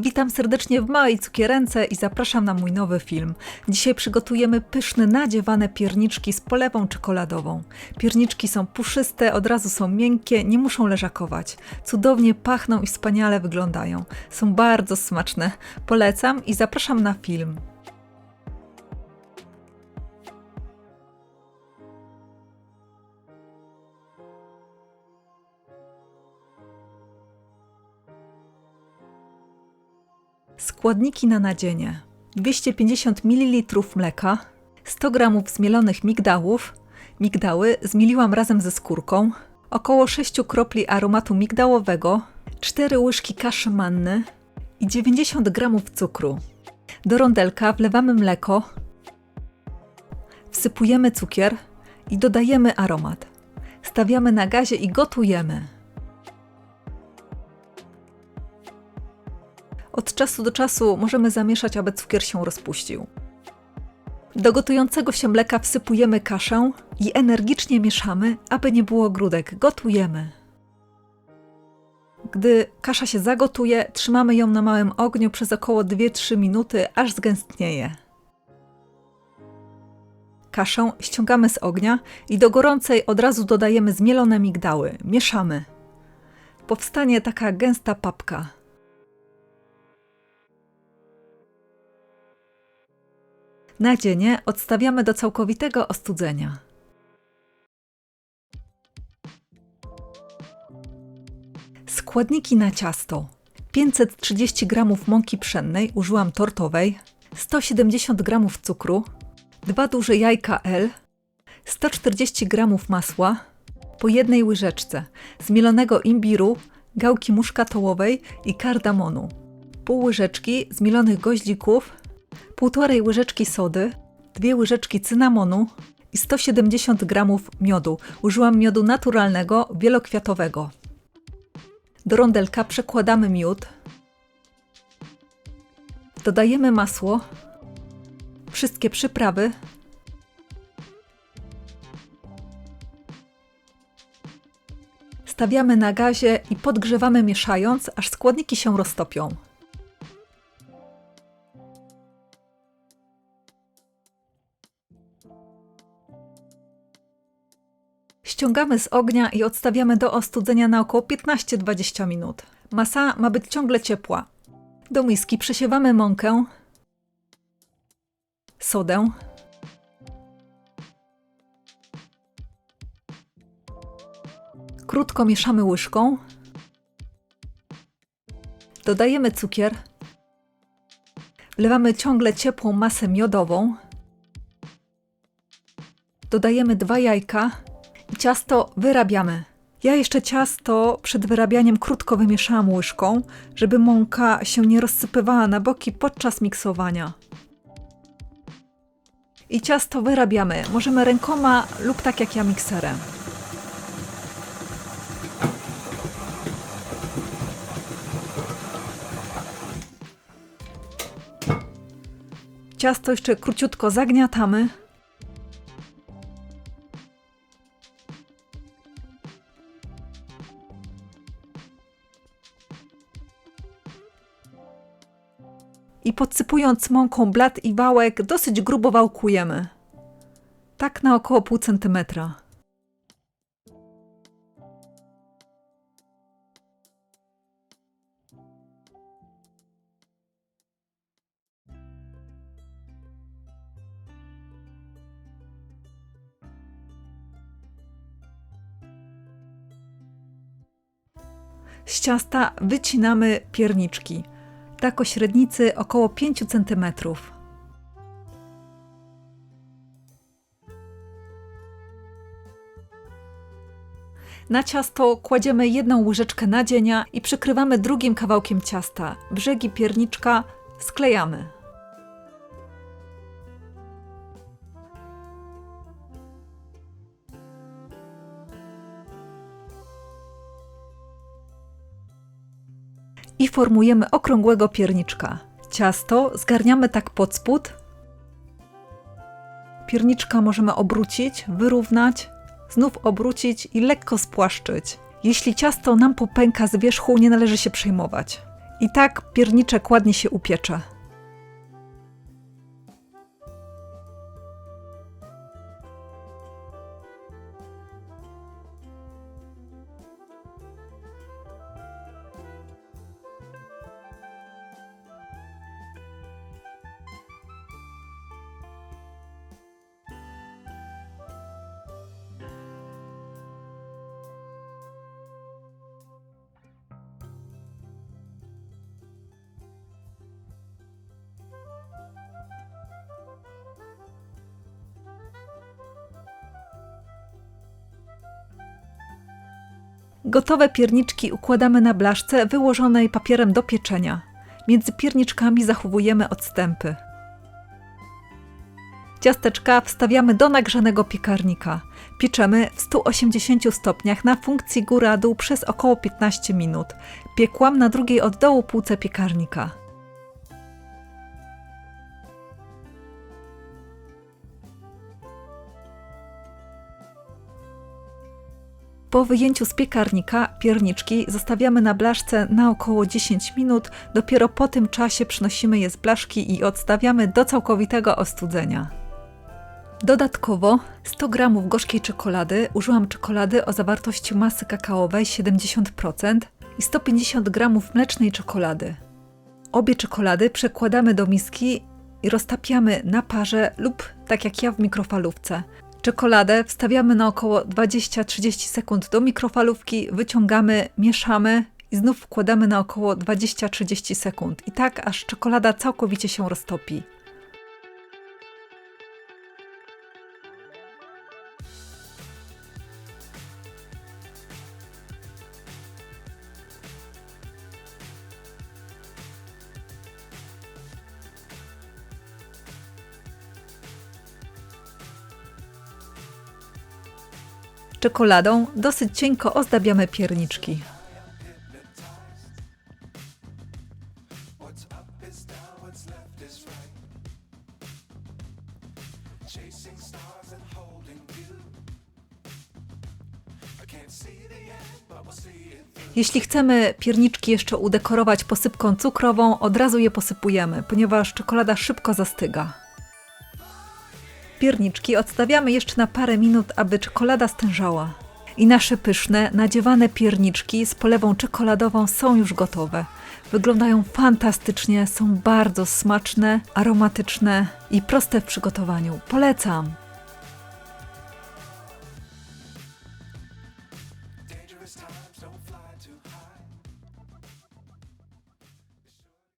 Witam serdecznie w Małej Cukierence i zapraszam na mój nowy film. Dzisiaj przygotujemy pyszne, nadziewane pierniczki z polewą czekoladową. Pierniczki są puszyste, od razu są miękkie, nie muszą leżakować. Cudownie pachną i wspaniale wyglądają. Są bardzo smaczne. Polecam i zapraszam na film. Składniki na nadzienie: 250 ml mleka, 100 g zmielonych migdałów. Migdały zmieliłam razem ze skórką, około 6 kropli aromatu migdałowego, 4 łyżki kaszy manny i 90 g cukru. Do rondelka wlewamy mleko, wsypujemy cukier i dodajemy aromat. Stawiamy na gazie i gotujemy. Od czasu do czasu możemy zamieszać, aby cukier się rozpuścił. Do gotującego się mleka wsypujemy kaszę i energicznie mieszamy, aby nie było grudek. Gotujemy. Gdy kasza się zagotuje, trzymamy ją na małym ogniu przez około 2-3 minuty, aż zgęstnieje. Kaszę ściągamy z ognia i do gorącej od razu dodajemy zmielone migdały. Mieszamy. Powstanie taka gęsta papka. Nadzienie odstawiamy do całkowitego ostudzenia. Składniki na ciasto: 530 g mąki pszennej, użyłam tortowej, 170 g cukru, 2 duże jajka L, 140 g masła, po jednej łyżeczce zmielonego imbiru, gałki muszkatołowej i kardamonu, pół łyżeczki zmielonych goździków, półtorej łyżeczki sody, dwie łyżeczki cynamonu i 170 g miodu. Użyłam miodu naturalnego, wielokwiatowego. Do rondelka przekładamy miód. Dodajemy masło, wszystkie przyprawy. Stawiamy na gazie i podgrzewamy mieszając, aż składniki się roztopią. Ściągamy z ognia i odstawiamy do ostudzenia na około 15-20 minut. Masa ma być ciągle ciepła. Do miski przesiewamy mąkę, sodę, krótko mieszamy łyżką, dodajemy cukier, wlewamy ciągle ciepłą masę miodową, dodajemy dwa jajka, ciasto wyrabiamy. Ja jeszcze ciasto przed wyrabianiem krótko wymieszałam łyżką, żeby mąka się nie rozsypywała na boki podczas miksowania. I ciasto wyrabiamy. Możemy rękoma lub tak jak ja mikserem. Ciasto jeszcze króciutko zagniatamy. I podsypując mąką blat i wałek dosyć grubo wałkujemy. Tak na około pół centymetra. Z ciasta wycinamy pierniczki – tak o średnicy około 5 cm. Na ciasto kładziemy jedną łyżeczkę nadzienia i przykrywamy drugim kawałkiem ciasta. Brzegi pierniczka sklejamy. I formujemy okrągłego pierniczka. Ciasto zgarniamy tak pod spód. Pierniczka możemy obrócić, wyrównać, znów obrócić i lekko spłaszczyć. Jeśli ciasto nam popęka z wierzchu, nie należy się przejmować. I tak pierniczek ładnie się upiecze. Gotowe pierniczki układamy na blaszce wyłożonej papierem do pieczenia. Między pierniczkami zachowujemy odstępy. Ciasteczka wstawiamy do nagrzanego piekarnika. Pieczemy w 180 stopniach na funkcji góra-dół przez około 15 minut. Piekłam na drugiej od dołu półce piekarnika. Po wyjęciu z piekarnika pierniczki zostawiamy na blaszce na około 10 minut. Dopiero po tym czasie przynosimy je z blaszki i odstawiamy do całkowitego ostudzenia. Dodatkowo 100 g gorzkiej czekolady użyłam czekolady o zawartości masy kakaowej 70% i 150 g mlecznej czekolady. Obie czekolady przekładamy do miski i roztapiamy na parze lub tak jak ja w mikrofalówce. Czekoladę wstawiamy na około 20-30 sekund do mikrofalówki, wyciągamy, mieszamy i znów wkładamy na około 20-30 sekund. I tak aż czekolada całkowicie się roztopi. Czekoladą dosyć cienko ozdabiamy pierniczki. Jeśli chcemy pierniczki jeszcze udekorować posypką cukrową, od razu je posypujemy, ponieważ czekolada szybko zastyga. Pierniczki odstawiamy jeszcze na parę minut, aby czekolada stężała. I nasze pyszne, nadziewane pierniczki z polewą czekoladową są już gotowe. Wyglądają fantastycznie, są bardzo smaczne, aromatyczne i proste w przygotowaniu. Polecam!